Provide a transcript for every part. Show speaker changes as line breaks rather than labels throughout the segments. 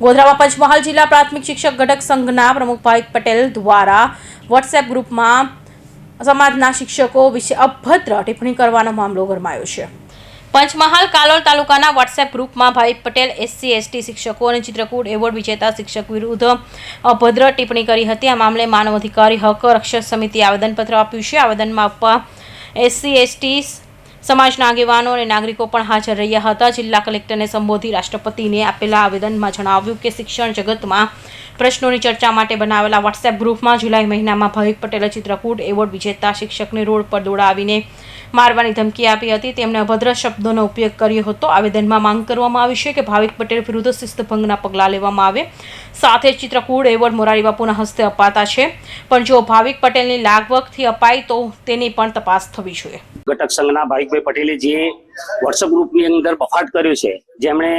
ગોધરામાં પંચમહાલ જિલ્લા પ્રાથમિક શિક્ષક ઘટક સંઘના પ્રમુખ ભાઈ પટેલ દ્વારા વોટ્સએપ ગ્રુપમાં સમાજના શિક્ષકો વિશે અભદ્ર ટિપ્પણી કરવાનો મામલો ગરમાયો છે. પંચમહાલ કાલોલ તાલુકાના વોટ્સએપ ગ્રુપમાં ભાઈ પટેલ, એસસી, એસટી શિક્ષકો અને ચિત્રકૂટ એવોર્ડ વિજેતા શિક્ષક વિરુદ્ધ અભદ્ર ટિપ્પણી કરી હતી. આ મામલે માનવ અધિકારી હક રક્ષક સમિતિએ આવેદનપત્ર આપ્યું છે. આવેદનમાં આપવા એસસી, એસટી સમાજના આગેવાનો અને નાગરિકો પણ હાજર રહ્યા હતા. જિલ્લા કલેક્ટરને સંબોધી રાષ્ટ્રપતિને આપેલા આવેદનમાં જણાવ્યું કે શિક્ષણ જગતમાં પ્રશ્નોની ચર્ચા માટે બનાવેલા વોટ્સએપ ગ્રુપમાં જુલાઈ મહિનામાં ભાવિક પટેલે ચિત્રકૂટ એવોર્ડ વિજેતા શિક્ષકને રોડ પર દોડાવીને મારવાની ધમકી આપી હતી. તેમણે અભદ્ર શબ્દોનો ઉપયોગ કર્યો હતો. આવેદનમાં માંગ કરવામાં આવી છે કે ભાવિક પટેલ વિરુદ્ધ શિસ્તભંગના પગલાં લેવામાં આવે. સાથે ચિત્રકૂટ એવોર્ડ મોરારી બાપુના હસ્તે અપાતા છે. પણ જો ભાવિક પટેલની લાગવકથી અપાય તો તેની પણ તપાસ થવી જોઈએ.
ઘટક સંઘના ભાવિકભાઈ પટેલે જે વોટ્સઅપ ગ્રુપની અંદર બફાટ કર્યો છે, જેમણે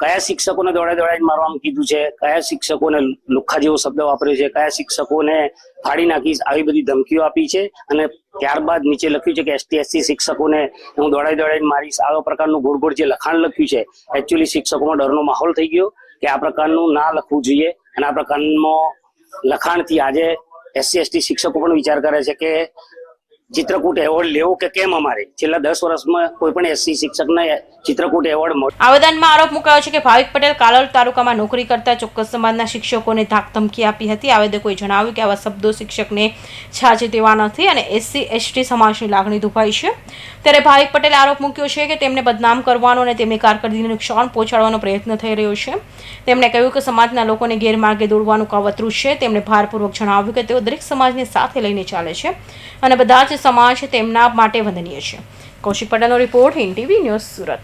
કયા શિક્ષકોને દોડા દોડાઈને મારવાનું કીધું છે, કયા શિક્ષકોને લુખ્ખા જેવો શબ્દ વાપર્યો છે, કયા શિક્ષકોને ફાડી નાખીશ આવી બધી ધમકીઓ આપી છે અને ત્યારબાદ નીચે લખ્યું છે કે એસટી, એસસી શિક્ષકોને હું દોડાઈ દોડાઈને મારીશ. આવા પ્રકારનું ગોળ ગોળ જે લખાણ લખ્યું છે એકચ્યુઅલી શિક્ષકોમાં ડરનો માહોલ થઈ ગયો કે આ પ્રકારનું ના લખવું જોઈએ અને આ પ્રકારનો લખાણથી આજે એસસી, એસટી શિક્ષકો પણ વિચાર કરે છે કે ચિત્રકૂટ એવોર્ડ લેવો કે કેમ અમારે? છેલ્લા દસ વર્ષમાં કોઈ પણ એસસી શિક્ષકને ચિત્રકૂટ એવોર્ડ મળ્યો
આવેદનમાં આરોપ મુકાયો છે કે ભાવિક પટેલ કાલોલ તાલુકામાં નોકરી કરતા ચોક્કસ સમાજના શિક્ષકોને ધાક ધમકી આપી હતી. આવેદકોએ જણાવ્યું કે આવા શબ્દો શિક્ષકને છાજે તેવા નથી અને એસસી એસટી સમાજની લાગણી દુભાઈ છે. ત્યારે ભાવિક પટેલે આરોપ મૂક્યો છે કે તેમને બદનામ કરવાનો અને તેમની કારકિર્દીને નુકસાન પહોંચાડવાનો પ્રયત્ન થઈ રહ્યો છે. તેમણે કહ્યું કે સમાજના લોકોને ગેરમાર્ગે દોડવાનું કાવતરું છે. તેમણે ભારપૂર્વક જણાવ્યું કે તેઓ દરેક સમાજને સાથે લઈને ચાલે છે અને બધા જ સમાજ તેમના માટે વંદનીય છે. કૌશિક પટેલનો report Hind TV news Surat.